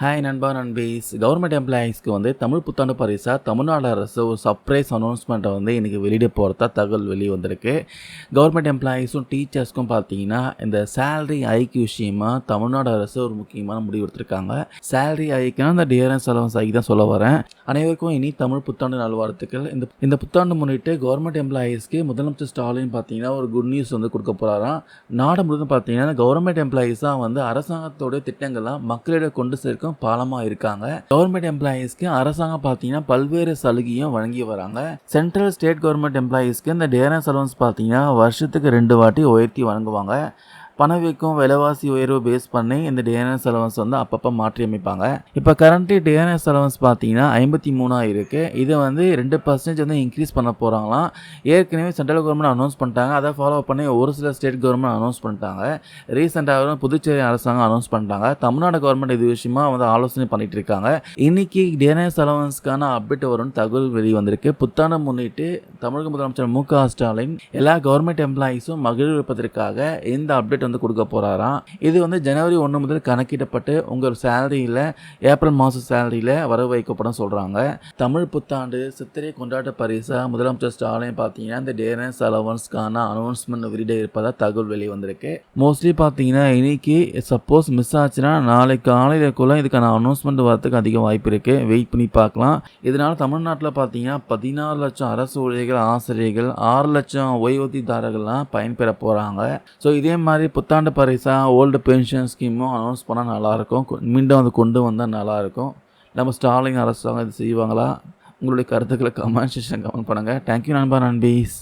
Hi நண்பா நண்பீஸ். Government எம்ப்ளாயீஸ்க்கு வந்து தமிழ் புத்தாண்டு பரிசாக தமிழ்நாடு அரசு ஒரு சர்ப்ரைஸ் அனௌன்ஸ்மெண்ட்டை வந்து இன்றைக்கி வெளியிட போகிறதா தகவல் வெளியே வந்திருக்கு. கவர்மெண்ட் எம்ப்ளாயீஸும் டீச்சர்ஸ்க்கும் பார்த்தீங்கன்னா இந்த சேலரி ஐக்கு விஷயமா தமிழ்நாடு அரசு ஒரு முக்கியமான முடிவு எடுத்திருக்காங்க. சேலரி ஐக்குனா இந்த டிஆர்எஸ் அலவன்ஸ் ஐக்கு தான் சொல்ல வரேன். அனைவருக்கும் இனி தமிழ் புத்தாண்டு நல்வாழ்த்துக்கள். இந்த இந்த புத்தாண்டு முன்னிட்டு கவர்மெண்ட் எம்ப்ளாயீஸ்க்கு முதலமைச்சர் ஸ்டாலின் பார்த்தீங்கன்னா ஒரு குட் நியூஸ் வந்து கொடுக்க போகிறாராம் நாடு முழுவதும் பார்த்தீங்கன்னா கவர்மெண்ட் எம்ப்ளாயீஸாக வந்து அரசாங்கத்தோட திட்டங்கள்லாம் மக்களிடம் கொண்டு சேர்க்கும் பாலமாக இருக்காங்க. கவர்மெண்ட் எம்ப்ளாயீஸ்க்கு அரசாங்கம் பார்த்தீங்கன்னா பல்வேறு சலுகையும் வழங்கி வராங்க. சென்ட்ரல் ஸ்டேட் கவர்மெண்ட் எம்ப்ளாயீஸ்க்கு இந்த டேரன்ஸ் அலவன்ஸ் பார்த்தீங்கன்னா வருஷத்துக்கு ரெண்டு வாட்டி உயர்த்தி வழங்குவாங்க. பணவீக்கம் விலைவாசி உயர்வு பேஸ் பண்ணி இந்த டிஎன்எஸ் அலவன்ஸ் வந்து அப்பப்போ மாற்றி அமைப்பாங்க இப்போ கரண்ட்லி டிஎன்எஸ் அலவன்ஸ் பார்த்தீங்கன்னா ஐம்பத்தி மூணாக இருக்குது இதை வந்து ரெண்டு பர்சன்டேஜ் வந்து இன்க்ரீஸ் பண்ண போகிறாங்களாம் ஏற்கனவே சென்ட்ரல் கவர்மெண்ட் அனௌன்ஸ் பண்ணிட்டாங்க. அதை ஃபாலோ பண்ணி ஒரு சில ஸ்டேட் கவர்மெண்ட் அனௌன்ஸ் பண்ணிட்டாங்க. ரீசெண்டாக புதுச்சேரி அரசாங்கம் அனௌன்ஸ் பண்ணிட்டாங்க. தமிழ்நாடு கவர்மெண்ட் இது விஷயமா வந்து ஆலோசனை பண்ணிட்டு இருக்காங்க. இன்னைக்கு டிஎன்எஸ் அலவன்ஸ்க்கான அப்டேட் வரும்னு தகவல் வெளியே வந்திருக்கு. புத்தாண்டை முன்னிட்டு தமிழக முதலமைச்சர் மு க ஸ்டாலின் எல்லா கவர்மெண்ட் எம்ப்ளாயீஸும் மகிழ்விப்பதற்காக இந்த அப்டேட் வந்து கொடுக்க போகிறாராம் இது வந்து ஜனவரி ஒன்று முதல் கணக்கிடப்பட்டு உங்கள் சேலரியில் ஏப்ரல் மாத சேலரியில் வர வைக்கப்படும் சொல்கிறாங்க தமிழ் புத்தாண்டு சித்திரை கொண்டாட்ட பரிசாக முதலமைச்சர் ஸ்டாலின் பார்த்தீங்கன்னா இந்த டேரன்ஸ் அலவன்ஸ்க்கான அனௌன்ஸ்மெண்ட் வெளியிட இருப்பதாக தகவல் வெளியே வந்திருக்கு. மோஸ்ட்லி பார்த்தீங்கன்னா இன்னைக்கு சப்போஸ் மிஸ் ஆச்சுன்னா நாளைக்கு காலையிலக்குள்ளே இதுக்கான அனௌன்ஸ்மெண்ட் வரத்துக்கு அதிக வாய்ப்பு இருக்குது வெயிட் பண்ணி பார்க்கலாம். இதனால் தமிழ்நாட்டில் பார்த்தீங்கன்னா பதினாறு லட்சம் அரசு ஊழியர்கள் ஆசிரியர்கள் ஆறு லட்சம் ஓய்வூதியதாரர்கள்லாம் பயன்பெற போகிறாங்க ஸோ இதே மாதிரி புத்தாண்டு பரிசாக ஓல்டு பென்ஷன் ஸ்கீமும் அனௌன்ஸ் பண்ணால் நல்லாயிருக்கும். மீண்டும் அது கொண்டு வந்தால் நல்லாயிருக்கும். நம்ம ஸ்டாலின் அரசாங்கம் இது செய்வாங்களா? உங்களுடைய கருத்துக்களை கமெண்ட் செஷன் கமெண்ட் பண்ணுங்கள் தேங்க்யூ நண்பா நண்பீஸ்.